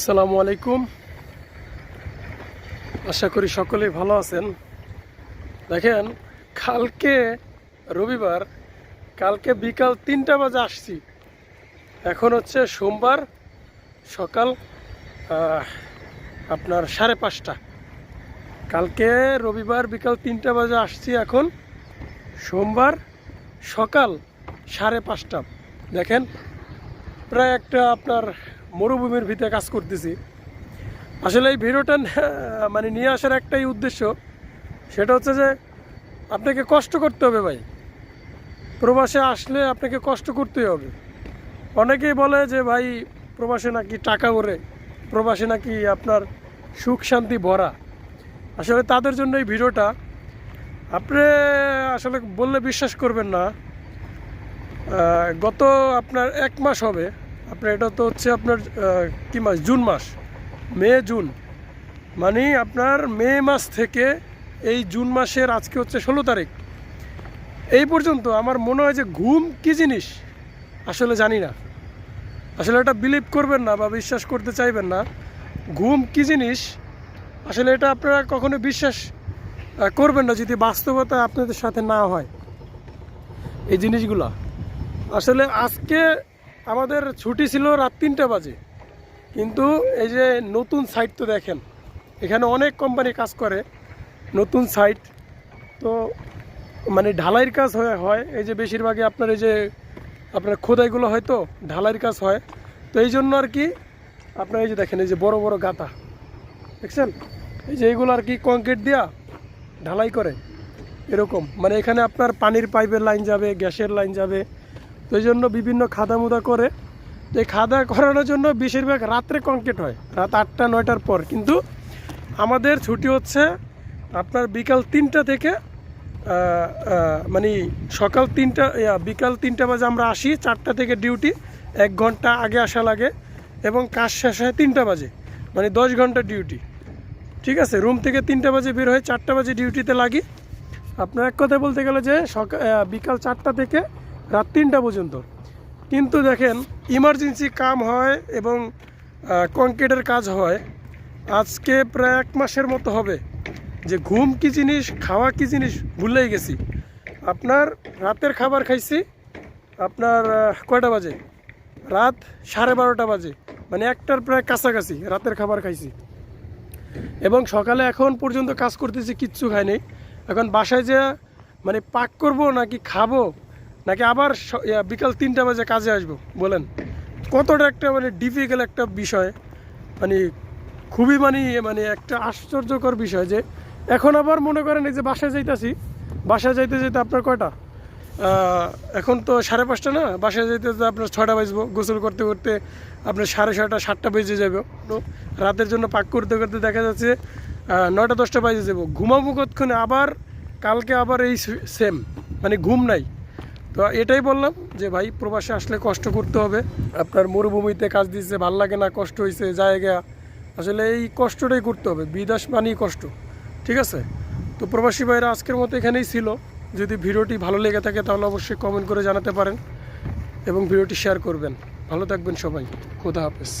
আসসালামু আলাইকুম। আশা করি সকলেই ভালো আছেন। দেখেন, কালকে রবিবার, কালকে বিকাল তিনটা বাজে আসছি। এখন হচ্ছে সোমবার, সকাল আপনার সাড়ে পাঁচটা। কালকে রবিবার বিকাল তিনটা বাজে আসছি এখন। সোমবার সকাল সাড়ে পাঁচটা। দেখেন, প্রায় একটা আপনার মরুভূমির ভিতরে কাজ করতেছি। আসলে এই ভিডিওটা মানে নিয়ে আসার একটাই উদ্দেশ্য, সেটা হচ্ছে যে আপনাকে কষ্ট করতে হবে ভাই। প্রবাসে আসলে আপনাকে কষ্ট করতেই হবে। অনেকেই বলে যে ভাই, প্রবাসে নাকি টাকা ওরে প্রবাসে নাকি আপনার সুখ শান্তি ভরা। আসলে তাদের জন্য এই ভিডিওটা, আপনি আসলে বললে বিশ্বাস করবেন না। গত আপনার এক মাস হবে আপনার এটা তো হচ্ছে আপনার কি মাস? জুন মাস। মে, জুন। মানে আপনার মে মাস থেকে এই জুন মাসের আজকে হচ্ছে ষোলো তারিখ। এই পর্যন্ত আমার মনে হয় যে ঘুম কী জিনিস? আসলে জানি না। আসলে এটা বিলিভ করবেন না বা বিশ্বাস করতে চাইবেন না। ঘুম কী জিনিস? আসলে এটা আপনারা কখনো বিশ্বাস করবেন না যদি বাস্তবতা আপনাদের সাথে না হয়। এই জিনিসগুলা। আসলে আজকে আমাদের ছুটি ছিল রাত তিনটা বাজে। কিন্তু এই যে নতুন সাইট তো দেখেন, এখানে অনেক কোম্পানি কাজ করে, নতুন সাইট তো মানে ঢালাইয়ের কাজ হয় হয়, এই যে বেশিরভাগই আপনার এই যে আপনার খোদাইগুলো হয়তো ঢালাইয়ের কাজ হয়। তো এই জন্য আর কি, আপনার এই যে দেখেন, এই যে বড় বড় গাতা। দেখছেন? এই যে এইগুলো আর কি কংক্রিট দিয়া ঢালাই করে, এরকম। মানে এখানে আপনার পানির পাইপের লাইন যাবে, গ্যাসের লাইন যাবে তো জন্য বিভিন্ন খাদা মুদা করে। তো এই খাদা করানোর জন্য বেশিরভাগ রাত্রে কংক্রিট হয়, রাত আটটা, নয়টার পর। কিন্তু আমাদের ছুটি হচ্ছে আপনার বিকাল তিনটা থেকে মানে সকাল তিনটা বিকাল তিনটা বাজে আমরা আসি, চারটা থেকে ডিউটি এক ঘণ্টা আগে আসা লাগে এবং কাজ শেষ হয় তিনটা বাজে মানে দশ ঘণ্টা ডিউটি ঠিক আছে? রুম থেকে তিনটা বাজে বের হয়ে চারটা বাজে ডিউটিতে লাগি। আপনার এক কথায় বলতে গেলে যে সকাল বিকাল চারটা থেকে রাত তিনটা পর্যন্ত। কিন্তু দেখেন ইমার্জেন্সি কাম হয় এবং কংক্রিটের কাজ হয়। আজকে প্রায় এক মাসের মতো হবে যে ঘুম কি জিনিস, খাওয়া কি জিনিস ভুলেই গেছি। আপনার রাতের খাবার খাইছি, আপনার কয়টা বাজে? রাত সাড়ে বারোটা বাজে। মানে একটার প্রায় কাছাকাছি রাতের খাবার খাইছি। এবং সকালে এখন পর্যন্ত কাজ করতেছি, কিচ্ছু খাইনি। এখন বাসায় যে মানে পাক করব নাকি খাব নাকি আবার বিকাল তিনটা বাজে কাজে আসব? বলেন। কতটা একটা মানে ডিফিকাল্ট একটা বিষয়। মানে খুবই মানে মানে একটা আশ্চর্যকর বিষয় যে, এখন আবার মনে করেন এই যে বাসায় যাইতাছি, বাসায় যাইতে যেতে আপনার কয়টা? এখন তো সাড়ে পাঁচটা না? বাসায় যেতে যেতে আপনার ছটা বাজবো। গোসল করতে করতে আপনার সাড়ে ছয়টা, সাতটা বেজে যাবে রাতের জন্য পাক করতে করতে দেখা যাচ্ছে নয়টা, দশটা বাজে যাব ঘুমাবো কতক্ষণে? আবার কালকে আবার এই সেম মানে ঘুম নাই। তো এটাই বললাম যে ভাই, প্রবাসে আসলে কষ্ট করতে হবে। আপনার মরুভূমিতে কাজ দিচ্ছে ভালো লাগে না, কষ্ট হয়েছে জায়গা। আসলে এই কষ্টটাই করতে হবে, বিদেশ মানেই কষ্ট, ঠিক আছে? তো প্রবাসী ভাইরা আজকের মতো এখানেই ছিল। যদি ভিডিওটি ভালো লেগে থাকে তাহলে অবশ্যই কমেন্ট করে জানাতে পারেন এবং ভিডিওটি শেয়ার করবেন। ভালো থাকবেন সবাই, খোদা হাফেজ।